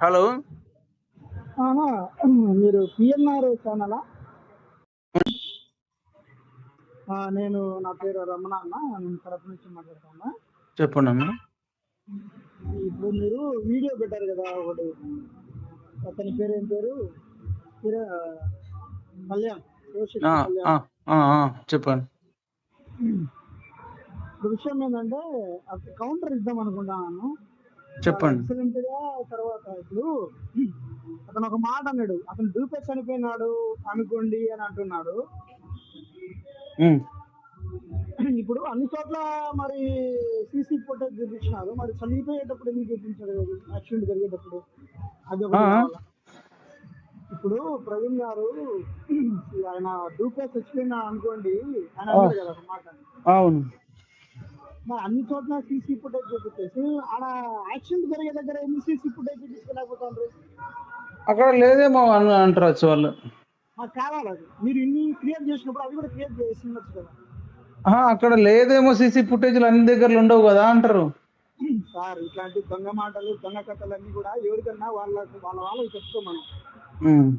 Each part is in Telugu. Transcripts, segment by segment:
హలో. మీరు పిఎన్ఆర్ ఛానలా ఆ, నేను నా పేరు రమణ అన్న. నేను కడప నుంచి మాట్లాడుతున్నా. చెప్పండి అన్న ఇప్పుడు మీరు వీడియో పెట్టారు కదా ఒకటి. అతని పేరు ఏం పేరు? కళ్యాణ్. చెప్పండి. ఇప్పుడు విషయం ఏంటంటే కౌంటర్ ఇద్దాం అనుకుంటున్నాను. చెప్పండి. తర్వాత ఇప్పుడు అతను ఒక మాట అన్నాడు. అతను దూపే చనిపోయినాడు అనుకోండి అని అంటున్నాడు. ఇప్పుడు అన్ని చోట్ల మరి సీసీ ఫుటేజ్ చూపించినారు. మరి చనిపోయేటప్పుడు ఎందుకు చూపించారు? యాక్సిడెంట్ జరిగేటప్పుడు అది? ఇప్పుడు ప్రవీణ్ గారు ఆయన డూపే చచ్చిపోయినా అనుకోండి ఆయన అన్నారు కదా మాట. అవును. మరి అన్ని చోట్ల సీసీ ఫుటేజ్ చూపించేసి ఆడ యాక్సిడెంట్ జరిగే దగ్గర ఎందుకు సీసీ ఫుటేజ్ చూపించలేకపోతారు అక్కడ లేదేమో అని అంటారు వాళ్ళు. మాకు కావాలి అది. మీరు ఇన్ని క్రియేట్ చేసినప్పుడు అది కూడా క్రియేట్ చేసి ఉండొచ్చు కదా. అక్కడ లేదేమో సీసీ ఫుటేజ్లు అన్ని దగ్గరలో ఉండవు కదా అంటారు. సార్ ఇట్లాంటి దొంగ మాటలు దొంగ కథలు అన్ని కూడా ఎవరికన్నా వాళ్ళకు వాళ్ళ వాళ్ళకి చెప్తాం మనం.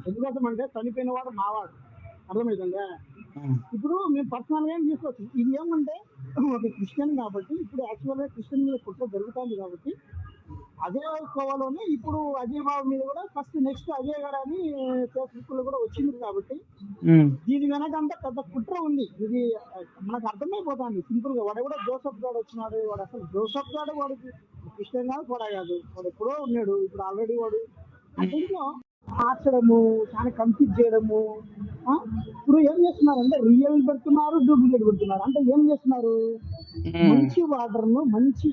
ఎందుకోసం అంటే చనిపోయిన వాడు మావాడు. అర్థమవుతుందా ఇప్పుడు మేము పర్సనల్గా ఏం తీసుకోవచ్చు? ఇది ఏమంటే ఒక క్రిస్టియన్ కాబట్టి ఇప్పుడు యాక్చువల్గా క్రిస్టియన్ మీద కుట్ర జరుగుతుంది కాబట్టి అదే కోవలోనే ఇప్పుడు అజయ్ బాబు మీద కూడా ఫస్ట్ నెక్స్ట్ అజయ్ గారు అని ఫేస్బుక్లో కూడా వచ్చింది కాబట్టి దీని వెనక అంతా పెద్ద కుట్ర ఉంది. ఇది మనకు అర్థమైపోతుంది. సింపుల్గా వాడు కూడా జోసఫ్ గాడు వచ్చినాడు. వాడు అసలు జోసఫ్ గాడు వాడు క్రిస్టియన్ కాదు కూడా కాదు. వాడు ఎప్పుడో ఉన్నాడు. ఇప్పుడు ఆల్రెడీ వాడు. అదేంటో మార్చడము చాలా కన్ఫ్యూజ్ చేయడము? ఇప్పుడు ఏం చేస్తున్నారు అంటే రియల్ పెడుతున్నారు డూప్లికేట్ పెడుతున్నారు. అంటే ఏం చేస్తున్నారు? మంచి వాటర్ను మంచి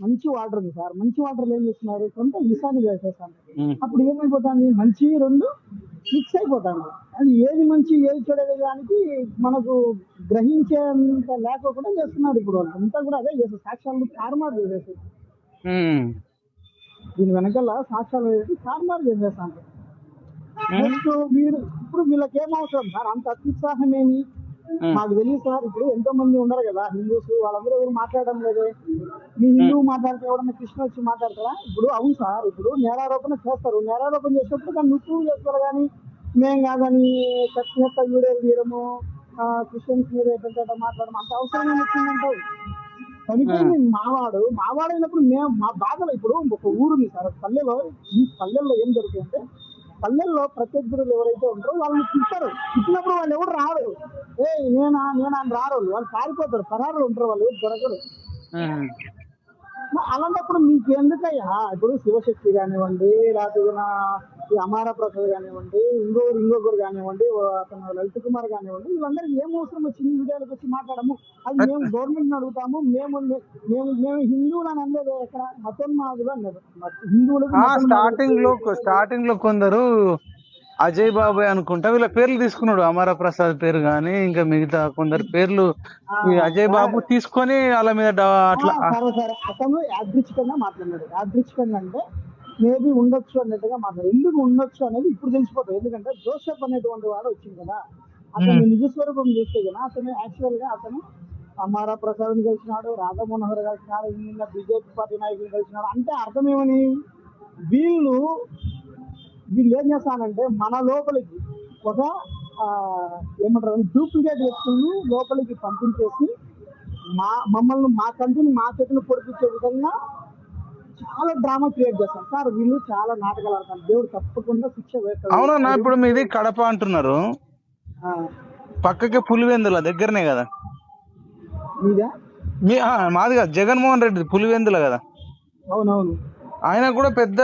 మంచి వాటర్ ఉంది సార్. మంచి వాటర్ ఏం చేస్తున్నారు? కొంత విషాన్ని వేసేస్తాను. ఉమ్, అప్పుడు ఏమైపోతుంది? మంచి రెండు మిక్స్ అయిపోతాను. అది ఏది మంచి ఏది చెడేది దానికి మనకు గ్రహించేంత లేకోకుండా చేస్తున్నారు ఇప్పుడు వాళ్ళు. అంతా కూడా అదే చేస్తారు. సాక్ష్యాలు తారుమారు చేసేసి. ఉమ్, దీని వెనకాల సాక్ష్యాలు తారుమారు చేసేస్తాను. నెక్స్ట్ మీరు ఇప్పుడు వీళ్ళకి ఏం అవసరం సార్ అంత అత్యుత్సాహం ఏమి మాకు తెలియదు సార్ ఇప్పుడు ఎంతో మంది ఉన్నారు కదా హిందూస్ వాళ్ళందరూ ఎవరు మాట్లాడడం లేదే. మీ హిందువు మాట్లాడితే ఎవడన్నా కృష్ణ వచ్చి మాట్లాడతారా? ఇప్పుడు అవును సార్ ఇప్పుడు నేరారోపణ చేస్తారు. నేరారోపణ చేసినప్పుడు దాన్ని నువ్వు చేస్తారు కానీ మేం కాదని ఖచ్చితంగా వీడియోలు తీయడము క్రిస్టియన్స్ మీద ఎట్లా మాట్లాడడం అంత అవసరం వచ్చిందంటావు చనిపోయింది మావాడు మావాడు. అయినప్పుడు మేము మా బాధలు ఇప్పుడు ఒక ఊరుంది సార్ పల్లెలో ఈ పల్లెల్లో ఏం జరుగుతుందంటే పల్లెల్లో ప్రత్యర్థులు ఎవరైతే ఉంటారో వాళ్ళని తిట్టారు తిట్టినప్పుడు వాళ్ళు ఎవరు రారు. ఏ నేనా నేనా అని రారు వాళ్ళు. పారిపోతారు. పరారులు ఉంటారు వాళ్ళు దొరకరు. అలాంటప్పుడు మీకు ఎందుకయ్యా ఇప్పుడు శివశక్తి కానివ్వండి లేకపోతే ఈ అమార ప్రసాద్ కానివ్వండి ఇంకొకరు ఇంకొకరు కానివ్వండి అతను లలిత్ కుమార్ కానివ్వండి వీళ్ళందరికీ ఏం అవసరం వచ్చింది వీడియోలకు వచ్చి మాట్లాడము? అది మేము గవర్నమెంట్ అడుగుతాము మేము మేము మేము హిందువులు అని అనలేదు ఎక్కడ మతం మాది అన్నారు మరి హిందువులకు ఆ, మతం స్టార్టింగ్లో స్టార్టింగ్లో కొందరు అజయ్ బాబాయ్ అనుకుంటా వీళ్ళ పేర్లు తీసుకున్నాడు అమర ప్రసాద్ పేరు గాని ఇంకా మిగతా కొందరు పేర్లు అజయ్ బాబు తీసుకొని వాళ్ళ మీద అట్లా ఆ, సరే సరే. అతను యాదృచ్ఛికంగా మాట్లాడినాడు. యాదృచ్ఛికంగా అంటే మేబీ ఉండొచ్చు అన్నట్టుగా మాట్లాడు. ఎందుకు ఉండొచ్చు అనేది ఇప్పుడు తెలిసిపోతుంది ఎందుకంటే జోసెఫ్ అనేటువంటి వాడు వచ్చింది కదా. అతను నిజ స్వరూపం చూస్తే కదా అతను యాక్చువల్గా అతను అమారా ప్రసాద్ కలిసినాడు రాధా మనోహర్ కలిసినాడు నిన్న బీజేపీ పార్టీ నాయకులు కలిసినాడు అంటే అర్థం ఏమని వీళ్ళు వీళ్ళు ఏం చేస్తానంటే మన లోపలికి ఒక ఏమంటారు డూప్లికేట్ వ్యక్తులను లోపలికి పంపించేసి మా మమ్మల్ని మా కంటిని మా చేతులు పొడిపించే విధంగా చాలా డ్రామా క్రియేట్ చేస్తారు సార్ వీళ్ళు చాలా నాటకాలు ఆడతారు. దేవుడు తప్పకుండా శిక్ష వేస్తాడు. అవునన్నా ఇప్పుడు మీది కడప అంటున్నారు. పక్కకే పులివెందుల దగ్గరనే కదా. మీదా? మీ ఆ, మాది కాదు జగన్మోహన్ రెడ్డి పులివెందుల కదా. అవునవును. ఆయన కూడా పెద్ద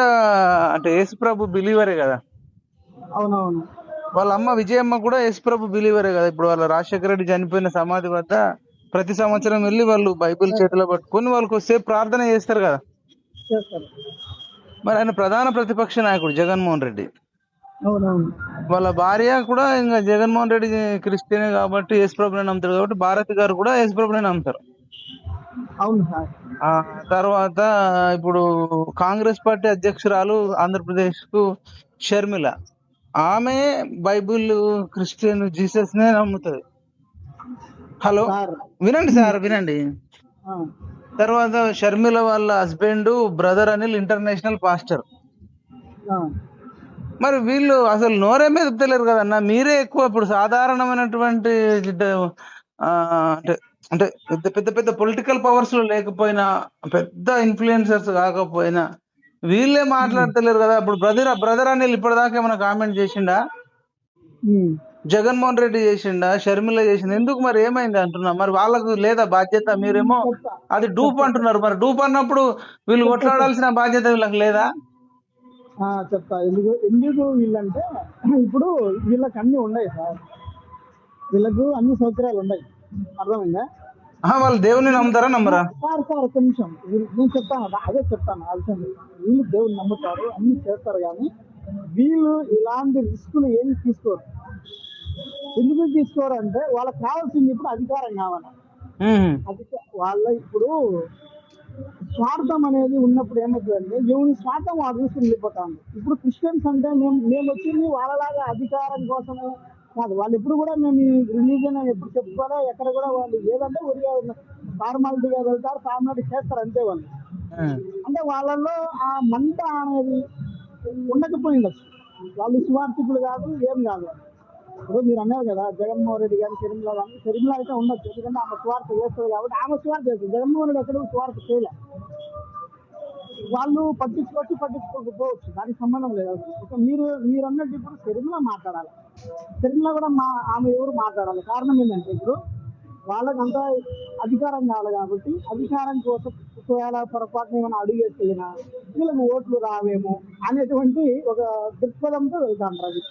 అంటే యేసుప్రభు బిలీవరే కదా. అవునవును. వాళ్ళ అమ్మ విజయమ్మ కూడా యేసుప్రభు బిలీవరే కదా. ఇప్పుడు వాళ్ళ రాజశేఖర రెడ్డి చనిపోయిన సమాధి వద్ద ప్రతి సంవత్సరం వెళ్ళి వాళ్ళు బైబిల్ చేతిలో పట్టుకొని వాళ్ళకు సేపు ప్రార్థన చేస్తారు కదా. చేస్తారు. మరి ఆయన ప్రధాన ప్రతిపక్ష నాయకుడు జగన్మోహన్ రెడ్డి. అవునవును. వాళ్ళ భార్య కూడా ఇంకా జగన్మోహన్ రెడ్డి క్రిస్టియనే కాబట్టి యేసుప్రభుని నమ్ముతారు కాబట్టి భారతి గారు కూడా యేసుప్రభుని నమ్ముతారు. అవును సార్. తర్వాత ఇప్పుడు కాంగ్రెస్ పార్టీ అధ్యక్షురాలు ఆంధ్రప్రదేశ్కు షర్మిల. ఆమె బైబిల్ క్రిస్టియన్ జీసస్ నే నమ్ముతుంది. హలో? వినండి సార్ వినండి. తర్వాత షర్మిల వాళ్ళ husband brother Anil international pastor మరి వీళ్ళు అసలు నోరే మెదుపుతలేరు కదన్న మీరే ఎక్కువ ఇప్పుడు సాధారణమైనటువంటి అంటే అంటే పెద్ద పెద్ద పెద్ద పొలిటికల్ పవర్స్లో లేకపోయినా పెద్ద ఇన్ఫ్లుయెన్సర్స్ కాకపోయినా వీళ్ళే మాట్లాడతలేరు కదా? ఇప్పుడు బ్రదర్ బ్రదర్ అనిల్ ఇప్పటిదాకా ఏమైనా కామెంట్ చేసిండా. జగన్మోహన్ రెడ్డి చేసిండా షర్మిల చేసిండా ఎందుకు మరి ఏమైంది అంటున్నా? మరి వాళ్ళకు లేదా బాధ్యత మీరేమో అది డూప్ అంటున్నారు. మరి డూప్ అన్నప్పుడు వీళ్ళు కొట్లాడాల్సిన బాధ్యత వీళ్ళకి లేదా? ఆ, చెప్తా. ఎందుకు ఎందుకు వీళ్ళంటే ఇప్పుడు వీళ్ళకి అన్ని ఉన్నాయి సార్. వీళ్ళకు అన్ని సౌకర్యాలు ఉన్నాయి. అర్థమైందా? వాళ్ళు దేవుని నమ్ముతారా నమ్మరా? సార్ సార్ ఒక్క నిమిషం. వీళ్ళు- నేను చెప్తాను అదా- చెప్తాను ఆ విషయం చెప్తాను. వీళ్ళు దేవుని నమ్ముతారు అన్ని చేస్తారు కానీ వీళ్ళు ఇలాంటి రిస్కులు ఏమి తీసుకోరు. ఎందుకు తీసుకోరు అంటే వాళ్ళకి కావాల్సింది ఇప్పుడు అధికారం కావాలి. వాళ్ళ ఇప్పుడు స్వార్థం అనేది ఉన్నప్పుడు ఏమవుతుందంటే ఎవరి స్వార్థం వాళ్ళు చూసుకుని వెళ్ళిపోతాం ఇప్పుడు క్రిస్టియన్స్ అంటే మేము మేము వచ్చింది వాళ్ళలాగా అధికారం కోసమే కాదు. వాళ్ళు ఎప్పుడు కూడా మేము రిలీజియన్ ఎప్పుడు చెప్పుకోలే ఎక్కడ కూడా వాళ్ళు ఏదంటే ఉరిగా ఫార్మాలిటీగా వెళ్తారు ఫార్మాలిటీ చేస్తారు అంతే వాళ్ళు. అంటే వాళ్ళలో ఆ మంట అనేది ఉండకపోయిండొచ్చు వాళ్ళు స్వార్థికులు కాదు ఏం కాదు. ఇప్పుడు మీరు అన్నారు కదా జగన్మోహన్ రెడ్డి గారి తిరుమల కానీ షర్మిల అయితే ఉండొచ్చు. ఎందుకంటే ఆమె స్వార్థ చేస్తుంది కాబట్టి ఆమె స్వార్థ చేస్తుంది. జగన్మోహన్ రెడ్డి ఎక్కడ స్వార్థ చేయలే. వాళ్ళు పట్టించుకోవచ్చు పట్టించుకోకపోవచ్చు. దానికి సంబంధం లేదు. మీరు మీరు అన్నట్టు ఇప్పుడు తిరుమల మాట్లాడాలి. తిరుమల కూడా మా ఆమె ఎవరు మాట్లాడాలి? కారణం ఏంటంటే ఇప్పుడు వాళ్ళకంతా అధికారం కావాలి కాబట్టి అధికారం కోసం ఒకవేళ పొరపాటున ఏమైనా అడిగేసినా వీళ్ళకి ఓట్లు రావేమో అనేటువంటి ఒక దృక్పథంతో వెళ్తాం రవి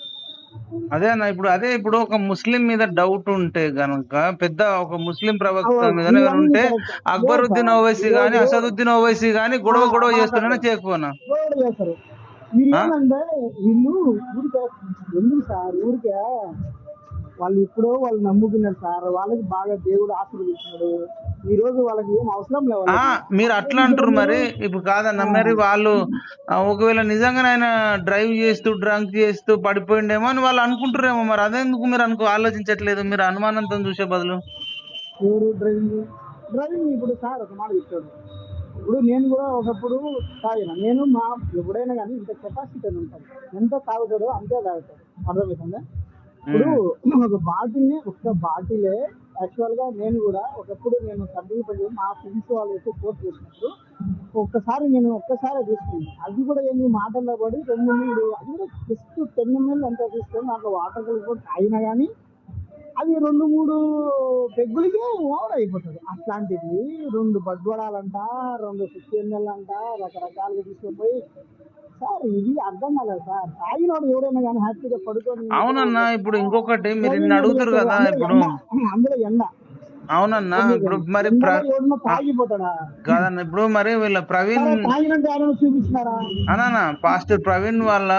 అదే అన్న ఇప్పుడు అదే ఇప్పుడు ఒక ముస్లిం మీద డౌట్ ఉంటే గనక పెద్ద ఒక ముస్లిం ప్రవక్త మీద ఉంటే అక్బరుద్దీన్ ఓవైసీ గాని అసదుద్దీన్ ఓవైసీ గాని గొడవ గొడవ చేస్తున్నా చేయకపోనా? వీళ్ళు ఏంటంటే వీళ్ళు ఊరికే ఎందుకు సార్ ఊరికే వాళ్ళు ఎప్పుడో వాళ్ళు నమ్ముకున్నారు సార్. వాళ్ళకి బాగా దేవుడు ఆశీర్వదించాడు. ఈ రోజు వాళ్ళకి ఏం అవసరం లేవు ఆ మీరు అట్లా అంటారు మరి. ఇప్పుడు కాదన్న మరి వాళ్ళు ఒకవేళ నిజంగానే ఆయన డ్రైవ్ చేస్తూ డ్రంక్ చేస్తూ పడిపోయిండేమో అని వాళ్ళు అనుకుంటారేమో మరి. అదెందుకు మీరు అనుకో ఆలోచించట్లేదు? మీరు అనుమానంతో చూసే బదులు. ఎవరు డ్రైవింగ్? డ్రైవింగ్ ఇప్పుడు సార్ ఒక మాట చెప్తాడు. ఇప్పుడు నేను కూడా ఒకప్పుడు తాగిన. నేను మా ఎప్పుడైనా కానీ ఇంత కెపాసిటీ అని ఉంటుంది. ఎంత తాగుతాడో అంతే తాగుతాడు. అర్థమవుతుందా ఇప్పుడు ఒక బాటిల్ని ఒక్క బాటిలే యాక్చువల్గా నేను కూడా ఒకప్పుడు నేను సభ్యులు పని మా ఫ్రెండ్స్ వాళ్ళు ఎక్కువ కోర్స్ చేసినప్పుడు ఒక్కసారి నేను ఒక్కసారి తీసుకున్నాను. అది కూడా ఏంది? మాటల్లో పడి రెండు మూడు అది కూడా జస్ట్ టెన్ ఎంఎల్ అంతా తీసుకొని దాంట్లో వాటర్ కలిపి తాగినా కానీ అది రెండు మూడు పెగ్గులకే ఓవర్ అయిపోతుంది. అట్లాంటిది రెండు బడ్వడాలంట రెండు ఫిఫ్టీ ఎంఎల్ అంట రకరకాలుగా తీసుకుపోయి సార్ ఇది అర్థం కాలేదు సార్. తాగినోడు ఎవరైనా కానీ హ్యాపీగా పడుకొని అవునన్నా ఇప్పుడు ఇంకొకటి మీరు ఇన్ని అడుగుతారు కదా ఇప్పుడు. ఎండ, అందులో ఎండ. అవునన్నా ఇప్పుడు మరి తాగిపోతాడా? కాదన్న ఇప్పుడు మరి వీళ్ళ ప్రవీణ్ అనా పాస్టర్ ప్రవీణ్ వాళ్ళ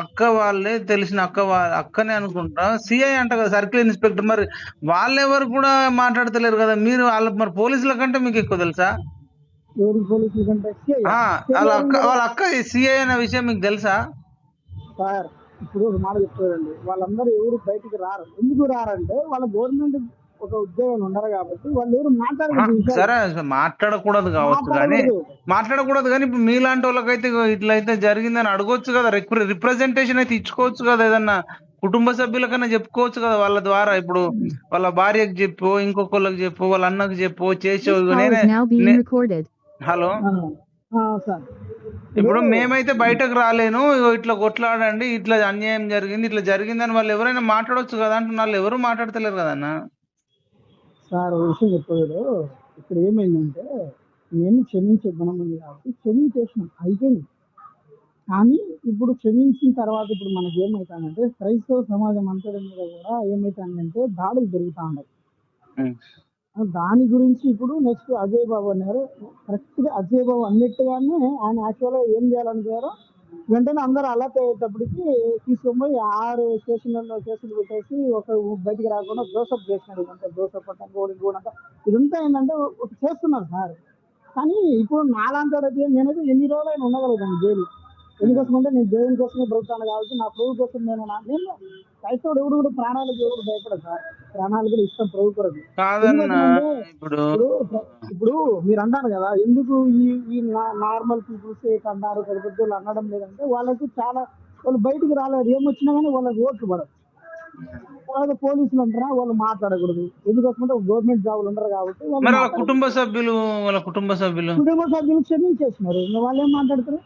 అక్క వాళ్ళే తెలిసిన అక్క వాళ్ళ అక్కనే అనుకుంటా. సిఐ అంట కదా సర్కిల్ ఇన్స్పెక్టర్. మరి వాళ్ళెవరు కూడా మాట్లాడతలేరు కదా? మీరు వాళ్ళ మరి పోలీసుల కంటే మీకు ఎక్కువ తెలుసా? వాళ్ళ అక్క వాళ్ళ అక్క సిఐ అనే విషయం మీకు తెలుసా? సార్ ఇప్పుడు ఒక మాట చెప్తారండి వాళ్ళందరూ ఎవరు బయటికి రారు. ఎందుకు రారంటే వాళ్ళ గవర్నమెంట్ ఒక ఉద్యోగం ఉండరు కాబట్టి వాళ్ళు ఎవరు ఆ, మాట్లాడలేదు సరే మాట్లాడకూడదు కావచ్చు కానీ మాట్లాడకూడదు కానీ ఇప్పుడు మీలాంటి వాళ్ళకైతే ఇట్లయితే జరిగిందని అడగొచ్చు కదా. రిప్రజెంటేషన్ అయితే ఇచ్చుకోవచ్చు కదా. ఏదన్నా కుటుంబ సభ్యులకన్నా చెప్పుకోవచ్చు కదా వాళ్ళ ద్వారా. ఇప్పుడు వాళ్ళ భార్యకు చెప్పు ఇంకొకళ్ళకి చెప్పు వాళ్ళ అన్నకు చెప్పు call నేనే హలో. సార్. ఇప్పుడు మేమైతే బయటకు రాలేను. ఇట్లా కొట్లాడండి ఇట్లా అన్యాయం జరిగింది ఇట్లా జరిగిందని వాళ్ళు ఎవరైనా మాట్లాడొచ్చు కదా అంటున్నారు వాళ్ళు ఎవరు మాట్లాడతలేరు కదన్నా సార్ విషయం చెప్పాడు ఇక్కడ ఏమైందంటే నేను క్షమించే గుణం ఉంది కాబట్టి క్షమించేసినాం. అయిపోయింది. కానీ ఇప్పుడు క్షమించిన తర్వాత ఇప్పుడు మనకి ఏమవుతానంటే క్రైస్తవ సమాజం అంతటి మీద కూడా ఏమవుతానంటే దాడులు జరుగుతూ ఉన్నాయి. దాని గురించి ఇప్పుడు నెక్స్ట్ అజయ్ బాబు అన్నారు. కరెక్ట్గా అజయ్ బాబు అన్నట్టుగానే ఆయన యాక్చువల్గా ఏం చేయాలనుకున్నారో వెంటనే అందరూ అలర్ట్ అయ్యేటప్పటికి తీసుకొని పోయి ఆరు స్టేషన్లలో కేసులు పెట్టేసి ఒక బయటికి రాకుండా జోసప్ చేసినారు ఇదంతా జోసఫ్ అంట గోడి గోడంట ఇదంతా ఏంటంటే చేస్తున్నారు సార్. కానీ ఇప్పుడు నాలాంటి నేనైతే ఎన్ని రోజులు అయినా ఉండగలుగుతాను జైలు. ఎందుకోసం అంటే నేను దేవుని కోసమే బ్రతుకుతాను కాబట్టి నా ప్రభు కోసం నేను నా- నేను క్రైస్తవుడు ఎవడు కూడా ప్రాణాలకు ఎవడు భయపడదు సార్. ప్రాణాలు కూడా ఇష్టం ప్రభు కొరకు. ఇప్పుడు మీరు అన్నారు కదా ఎందుకు ఈ ఈ నార్మల్ పీపుల్స్ అన్నారు పెద్దోళ్ళు అనడం లేదంటే వాళ్ళకు చాలా వాళ్ళు బయటికి రాలేదు. ఏమొచ్చినా కానీ వాళ్ళకి ఓట్లు పడదు తర్వాత పోలీసులు అంటారా వాళ్ళు మాట్లాడకూడదు. ఎందుకంటే గవర్నమెంట్ జాబులు ఉండరు కాబట్టి. కుటుంబ సభ్యులు వాళ్ళ కుటుంబ సభ్యులు? కుటుంబ సభ్యులు క్షమించేసినారు. వాళ్ళు ఏం మాట్లాడతారు?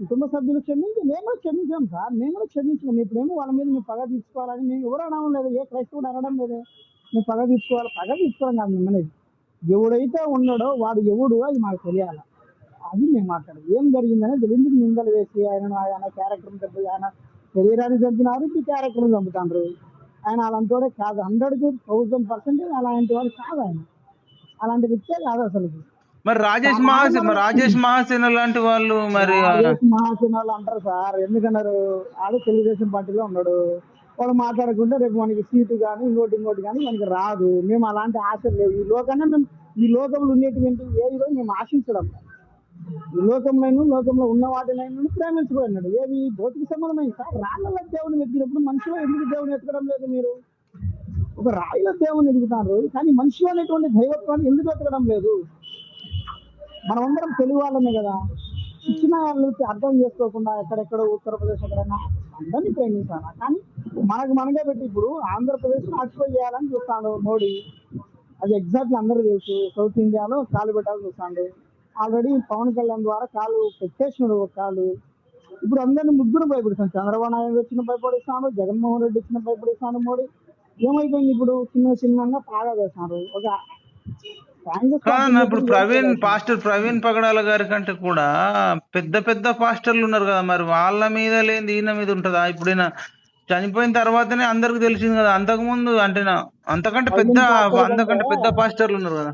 కుటుంబ సభ్యులు క్షమించి మేము కూడా క్షమించాం సార్. మేము కూడా క్షమించాం ఇప్పుడేమో వాళ్ళ మీద మేము పగ తీసుకోవాలని మేము ఎవరు అనడం లేదు. ఏ క్రైస్తవుడు అనడం లేదు. మేము పగ తీసుకోవాలి పగ తీసుకోవాలి కాదు మిమ్మల్ని. ఎవడైతే ఉన్నాడో వాడు ఎవడు అది మాకు తెలియాలి. అది మేము మాట్లాడదు ఏం జరిగిందని ఎందుకు నిందలు వేసి ఆయన ఆయన క్యారెక్టర్ని తప్పి ఆయన శరీరాన్ని చంపినారు ఈ క్యారెక్టర్ని చంపుతాండ్రు. ఆయన అలాంటి కాదు. హండ్రెడ్ థౌజండ్ పర్సెంటేజ్ అలాంటి వాడు కాదు ఆయన. అలాంటి వ్యక్తే కాదు అసలు మరి రాజేష్ మహాసేన మరి రాజేష్ మహాసేన లాంటి వాళ్ళు మరి రాజేష్ మహాసేన వాళ్ళు అంటారు సార్. ఎందుకన్నారు? ఆడు తెలుగుదేశం పార్టీలో ఉన్నాడు. వాడు మాట్లాడకుంటే రేపు మనకి సీటు కానీ ఇంకోటి ఇంకోటి కానీ మనకి రాదు. మేము అలాంటి ఆశలు లేవు. ఈ లోకాన్ని మేము ఈ లోకంలో ఉండేటువంటి ఏది కూడా మేము ఆశించడం. ఈ లోకంలో లోకంలో ఉన్న వాటినైనా ప్రేమించబడినాడు. ఏవి భౌతిక సంబంధమైన సార్. రాళ్ళ దేవుని వెతికినప్పుడు మనిషిలో ఎందుకు దేవుని ఎత్తడం లేదు మీరు? ఒక రాయిలో దేవుని ఎదుగుతారు. కానీ మనిషిలో అనేటువంటి దైవత్వాన్ని ఎందుకు ఎత్తడం లేదు? మనమందరం తెలుగు వాళ్ళమే కదా. ఇచ్చిన వాళ్ళు అర్థం చేసుకోకుండా ఎక్కడెక్కడ ఉత్తరప్రదేశ్ ఎక్కడైనా అందరినీ ప్రేమించాలా? కానీ మనకు మనగా పెట్టి ఇప్పుడు ఆంధ్రప్రదేశ్ ఆక్యుపై చేయాలని చూస్తాడు మోడీ. అది ఎగ్జాక్ట్లీ అందరూ తెలుసు. సౌత్ ఇండియాలో కాలు పెట్టాలని చూస్తాడు ఆల్రెడీ పవన్ కళ్యాణ్ ద్వారా కాలు పెట్టేసినాడు ఒక కాలు. ఇప్పుడు అందరిని ముగ్గురు భయపడిస్తాను చంద్రబాబు నాయుడు వచ్చిన భయపడిస్తాను జగన్మోహన్ రెడ్డి వచ్చిన భయపడిస్తాను మోడీ. ఏమైపోయింది ఇప్పుడు? చిన్న చిన్నగా బాగా చేస్తున్నారు ఒక ఇప్పుడు ప్రవీణ్ పాస్టర్ ప్రవీణ్ పగడాల గారి కంటే కూడా పెద్ద పెద్ద పాస్టర్లు ఉన్నారు కదా మరి వాళ్ళ మీద లేని ఈయన మీద ఉంటుందా? ఇప్పుడు ఈయన చనిపోయిన తర్వాతనే అందరికి తెలిసింది కదా అంతకు ముందు అంటే అంతకంటే పెద్ద అంతకంటే పెద్ద పాస్టర్లు ఉన్నారు కదా.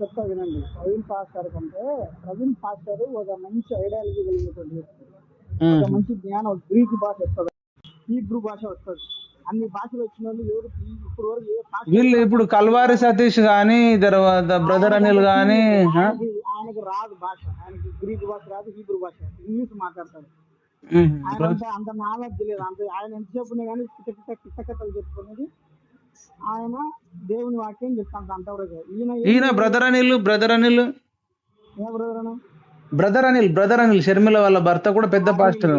చెప్తా వినండి. ప్రవీణ్ పాస్టర్ కంటే ప్రవీణ్ పాస్టర్ ఒక మంచి ఐడియాలజీ కలిగినటువంటి మంచి జ్ఞానం గ్రీక్ భాష వస్తుంది. హీబ్రూ భాష వస్తుంది. అన్ని భాషలు వచ్చిన వాళ్ళు ఎవరు ఇప్పుడు వరకు ఏ భాష వీళ్ళు ఇప్పుడు కల్వారి సతీష్ గాని తర్వాత బ్రదర్ అనిల్ గాని ఆ? ఆయనకి రాదు భాష. ఆయనకి గ్రీక్ భాష రాదు హీబ్రూ భాష ఇంగ్లీష్. ఆయన అంత నాలెడ్జ్ లేదు. అంత ఆయన ఎంతసేపు కానీ కిట కిట కిట కథలు చెప్పుకునేది ఆయన దేవుని వాక్యం చెప్తాను అంతవరకు ఈయన ఈయన బ్రదర్ అనిల్ బ్రదర్ అనిల్? ఏ బ్రదర్ అను? బ్రదర్ అనిల్ బ్రదర్ అనిల్ షర్మిల వాళ్ళ భర్త కూడా పెద్ద పాస్టర్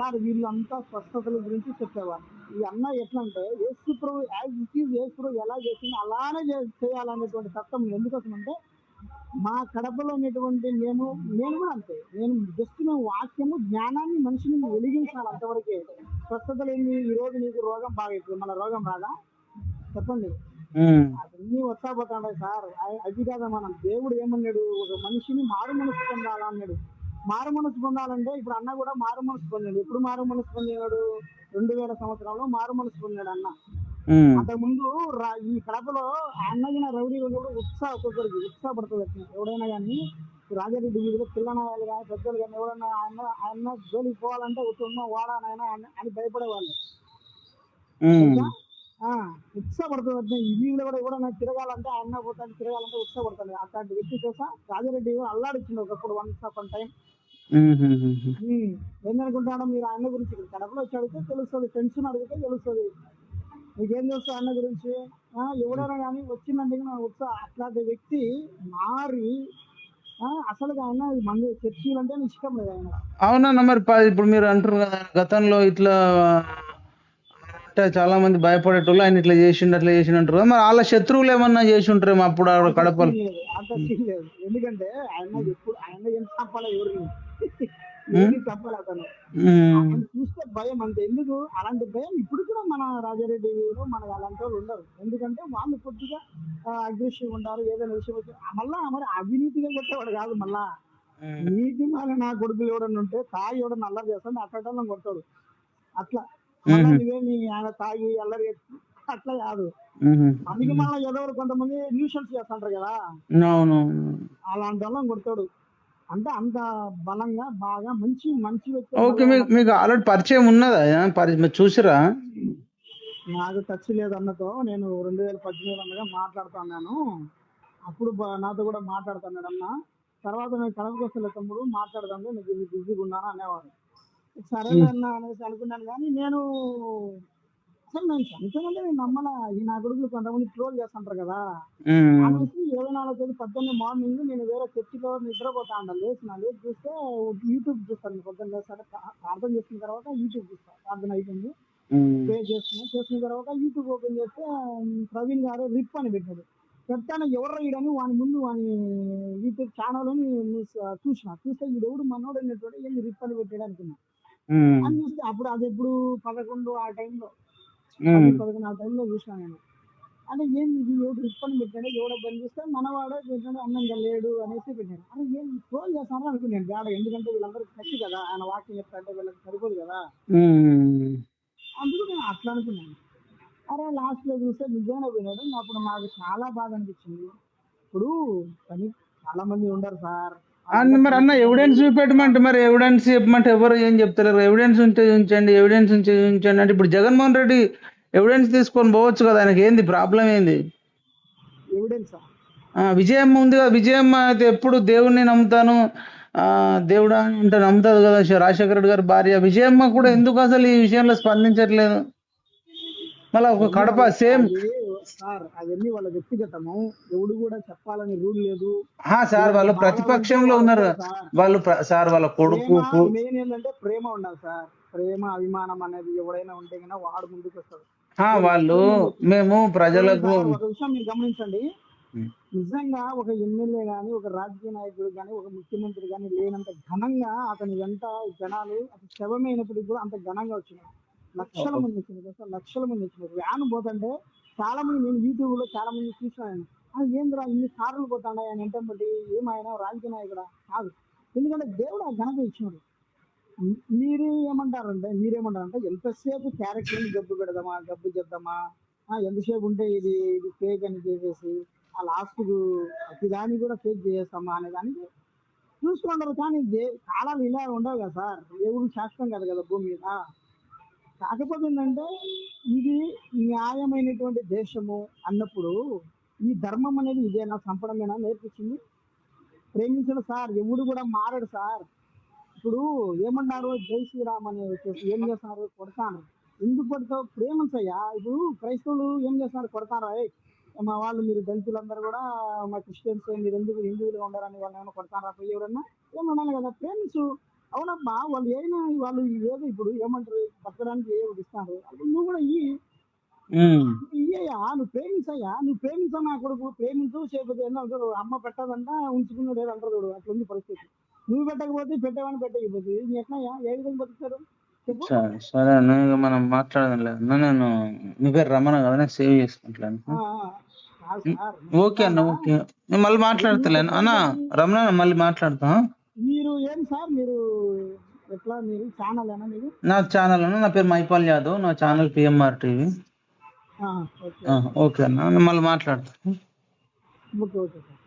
సార్ వీళ్ళంతా స్వస్థతల గురించి చెప్పేవారు. ఈ అన్న ఎట్లా అంటే యేసు ప్రభు యాజ్ ఇట్ ఈజ్ యేసు ప్రభు ఎలా చేసిందో అలానే చేయాలనేటువంటి తత్వం ఎందుకోసం అంటే మా కడపలో ఉన్నటువంటి మేము నేను కూడా అంతే. నేను జస్ట్ మేము వాక్యము జ్ఞానాన్ని మనిషిని వెలిగించాలి అంతవరకే. స్వస్థతలు ఏంది ఈ రోజు నీకు రోగం బాగా ఇప్పుడు మన రోగం రాదా? చెప్పండి. అన్ని వస్తా పోతాడే సార్. అది కాదా మనం దేవుడు ఏమన్నాడు? ఒక మనిషిని మారు మనసు పొందాలా అన్నాడు. మారు మనసు పొందాలంటే ఇప్పుడు అన్న కూడా మారు మనసు పొందాడు ఎప్పుడు మారు మనసు పొందాడు రెండు వేల సంవత్సరంలో మారు మనసు పొందాడు అన్న. అంతకుముందు ఈ కడపలో అన్నగిన రౌడీ కూడా ఉత్సాహ ఒక్కొక్కరికి ఉత్సాహపడుతుంది. ఎవడైనా కానీ రాజారెడ్డి వీధిలో పిల్లనాయాలు కానీ పెద్దలు కానీ ఎవడైనా ఆయన ఆయన జోలికి పోవాలంటే ఉత్తమ వాడానైనా అని భయపడేవాళ్ళు ఉత్సాహపడుతుంది ఈ వీధిలో కూడా ఎవడైనా తిరగాలంటే ఆయన పోతాను తిరగాలంటే ఉత్సాహపడుతుంది అట్లాంటి వ్యక్తి కోసం రాజారెడ్డి అల్లాడిచ్చింది ఒకప్పుడు వన్స్ అప్ టైం. ఏందనుకుంటాడో మీరు ఆయన గురించి కడపలో వచ్చి అడిగితే తెలుస్తుంది టెన్షన్ అడిగితే తెలుస్తుంది. మీకేం తెలుసు ఆయన గురించి? ఎవడైనా కానీ వచ్చినందుకు నా ఉత్సాహం అట్లాంటి వ్యక్తి మారి అసలు ఆయన మంది చర్చీలు అంటే ఇష్టం లేదు ఆయన. అవునన్న మరి ఇప్పుడు మీరు అంటారు కదా గతంలో ఇట్లా అంటే చాలా మంది భయపడేటోళ్ళు ఆయన ఇట్లా చేసిండు అట్లా చేసిండు అంటారు కదా మరి వాళ్ళ శత్రువులు ఏమన్నా చేసి ఉంటారేమో అప్పుడు కడపలు? ఎందుకంటే ఆయన ఎప్పుడు ఆయన ఏం చంపాలి ఎవరిని అతను. ఆయన చూస్తే భయం అంతే. ఎందుకు? అలాంటి భయం ఇప్పుడు కూడా మన రాజారెడ్డి వీరు మన అలాంటి వాళ్ళు ఉండరు. ఎందుకంటే వాళ్ళు కొద్దిగా అగ్రెసివ్ ఉంటారు ఏదైనా విషయం వచ్చి మళ్ళా మరి అవినీతిగా కొట్టేవాడు కాదు మళ్ళా. నీతి మన నా కొడుకులు ఎవడన్నా ఉంటే తాగి ఎవడన్నా అల్లరి చేస్తాడు అట్లా కొడతాడు. అట్లా. మళ్ళా నువ్వేమి ఆయన తాగి అల్లరి అట్లా కాదు. అందుకే మళ్ళీ ఏదో కొంతమంది న్యూషన్స్ చేస్తుంటారు కదా. అలాంటి వాళ్ళని కొడతాడు. అంటే అంత బలంగా బాగా మంచి మంచి వ్యక్తి ఓకే మీకు మీకు ఆల్రెడీ పరిచయం ఉన్నదా? మీరు చూసిరా? నాకు టచ్ లేదు అన్నతో నేను రెండు వేల పద్దెనిమిది అనగా మాట్లాడుతున్నాను అప్పుడు నాతో కూడా మాట్లాడుతున్నాడు అన్న. తర్వాత నేను కడపకు తమ్ముడు మాట్లాడదాం నీకు బిజీగా ఉన్నాను అనేవాడు. సరే అన్న అనేసి అనుకున్నాను కానీ నేను అసలు నేను చనిపోయినంటే నేను నమ్మలా. ఈ నా కొడుకులు కొంతమంది ట్రోల్ చేస్తుంటారు కదా. అనేసి ఇరవై నాలుగు తేదీ పద్దెనిమిది మార్నింగ్ నేను వేరే చర్చిలో నిద్రపోతా ఉంటాను లేచిన లేచి చూస్తే యూట్యూబ్ చూస్తాను. పొద్దున్న లేస్తాను. ప్రార్థన చేసుకున్న తర్వాత యూట్యూబ్ చూస్తాను ప్రార్థన అయిపోయింది. పే చేసుకున్నాను చేసుకున్న. తర్వాత యూట్యూబ్ ఓపెన్ చేస్తే ప్రవీణ్ గారు రిప్ అని పెట్టాడు. చెప్తాను ఎవరు రీడని వాని ముందు వాని యూట్యూబ్ ఛానల్ చూసిన. చూస్తే ఈ దేవుడు మనోడు అనేటువంటి ఏంది రిప్ అని పెట్టాడు అనుకున్నా. అని చూస్తే అప్పుడు అది ఎప్పుడు పదకొండు ఆ టైంలో పదకొండు ఆ టైంలో చూసిన నేను. అంటే ఏంది ఇది? ఎవడు అని పెట్టాడు? ఎవడో బంద్ చూస్తే మనవాడే పెట్టాడు అన్నంగా లేడు అనేసి పెట్టాడు. అరే ఏం ట్రోల్ చేస్తాను అనుకున్నాను. బేడ ఎందుకంటే వీళ్ళందరూ కచ్చి కదా ఆయన వాక్యం చెప్తాంటే వీళ్ళకి సరిపోదు కదా. అందుకు నేను అట్లా అనుకున్నాను. అరే లాస్ట్లో చూస్తే నిజంగా పోయినాడు. అప్పుడు నాకు చాలా బాధ అనిపించింది. ఇప్పుడు కానీ చాలా మంది ఉండరు సార్. మరి అన్న ఎవిడెన్స్ చూపెట్టమంటే మరి ఎవిడెన్స్ చెప్పమంటే ఎవరు ఏం చెప్తలేరు? ఎవిడెన్స్ ఉంటే ఉంచండి ఎవిడెన్స్ ఉంటే ఉంచండి అంటే ఇప్పుడు జగన్మోహన్ రెడ్డి ఎవిడెన్స్ తీసుకొని పోవచ్చు కదా ఆయనకి ఏంది ప్రాబ్లం ఏంది? విజయమ్మ ఉంది కదా విజయమ్మ అయితే ఎప్పుడు దేవుణ్ణి నమ్ముతాను? దేవుడా అంటే నమ్ముతుంది కదా రాజశేఖర రెడ్డి గారి భార్య. విజయమ్మ కూడా ఎందుకు అసలు ఈ విషయంలో స్పందించట్లేదు? మళ్ళీ ఒక కడప సేమ్ సార్ అవన్నీ వాళ్ళ వ్యక్తిగతము. ఎవడు కూడా చెప్పాలని రూల్ లేదు. సార్ వాళ్ళు ప్రతిపక్షంలో ఉన్నారు. వాళ్ళు సార్ వాళ్ళ కొడుకు మెయిన్ ఏంటంటే ప్రేమ ఉండాలి సార్. ప్రేమ అభిమానం అనేది ఎవడైనా ఉంటే కన్నా వాడు ముందుకు వస్తాడు. వాళ్ళు మేము ప్రజలకు ఒక విషయం మీరు గమనించండి. నిజంగా ఒక ఎమ్మెల్యే గాని ఒక రాజకీయ నాయకుడు గాని ఒక ముఖ్యమంత్రి గాని లేనంత ఘనంగా అతని వెంట జనాలు అతను శవమైనప్పటికి కూడా అంత ఘనంగా వచ్చినారు. లక్షల మంది వచ్చినారు? లక్షల మంది వచ్చినారు. వ్యాన్ పోతుంటే చాలా మంది నేను యూట్యూబ్లో చాలా మంది చూసాను "ఆ, ఏందిరా ఇన్ని కార్లు పోతాడా ఆయన వెంట బట్టి ఏమైనా రాజకీయ నాయకుడా? కాదు. ఎందుకంటే దేవుడు ఆ ఘనత ఇచ్చినాడు. మీ- మీరు ఏమంటారంటే మీరేమంటారంటే ఎంతసేపు క్యారెక్టర్ గబ్బు పెడదామా గబ్బు చేద్దామా? ఎంతసేపు ఉంటే ఇది ఇది ఫేక్ అని చేసేసి ఆ లాస్ట్ ప్రతిదాన్ని కూడా ఫేక్ చేసేస్తామా? అనే దానికి చూసుకుంటారు కానీ కాలాలు ఇలా ఉండవు కదా సార్. దేవుడు శాశ్వతం కాదు కదా భూమి మీద. కాకపోతే ఏంటంటే ఇది న్యాయమైనటువంటి దేశము అన్నప్పుడు ఈ ధర్మం అనేది ఇదేనా సంపడమేనా నేర్పించింది ప్రేమించడు సార్ ఎవడు కూడా మారడు సార్. ఇప్పుడు ఏమన్నారు జై శ్రీరామ్ అని వచ్చేసి ఏం చేస్తున్నారు? కొడతాను. ఎందుకు కొడతావు? ప్రేమించయ్యా. ఇప్పుడు క్రైస్తవులు ఏం చేస్తున్నారు? కొడతారా? మా వాళ్ళు మీరు దళితులందరూ కూడా మా క్రిస్టియన్స్ మీరు ఎందుకు హిందువులుగా ఉండాలని వాళ్ళు ఏమైనా కొడతారా? ఎవరన్నా ఏమన్నాను కదా? ప్రేమించు. అవునబ్బా వాళ్ళు ఏమైనా వాళ్ళు ఏదో ఇప్పుడు ఏమంటారు బతకడానికి ఏ ఇస్తారు అప్పుడు నువ్వు కూడా ఈ ఇయ్యయ్యా నువ్వు ప్రేమించయ్యా నువ్వు ప్రేమించా నా కొడుకు ప్రేమించు చేయకపోతే ఏందో అంటారు అమ్మ పెట్టదంట ఉంచుకున్నాడు ఏదో అంటారు చూడు అట్లుంది పరిస్థితి. నువ్వు పెట్టకపోతే పెట్టేవాడిని పెట్టకపోతే నీ ఎట్లయ్యా ఏ విధంగా బతుకుతారు సరే అన్న మనం మాట్లాడదాం లేదు. నేను మీ పేరు రమణ కదా సేవ్ చేసుకుంటాను ఓకే అన్న ఓకే. మళ్ళీ మాట్లాడతలేను. అన్న రమణ మళ్ళీ మాట్లాడతా. మీరు ఏం సార్ మీరు ఎట్లా మీరు ఛానల్ ఏనా మీరు నా ఛానల్ అన్న నా పేరు మైపాల్ యాదవ్ నా ఛానల్ పిఎంఆర్ టీవీ. ఓకే. అన్న నేను మళ్ళీ మాట్లాడతా ఓకే ఓకే సార్.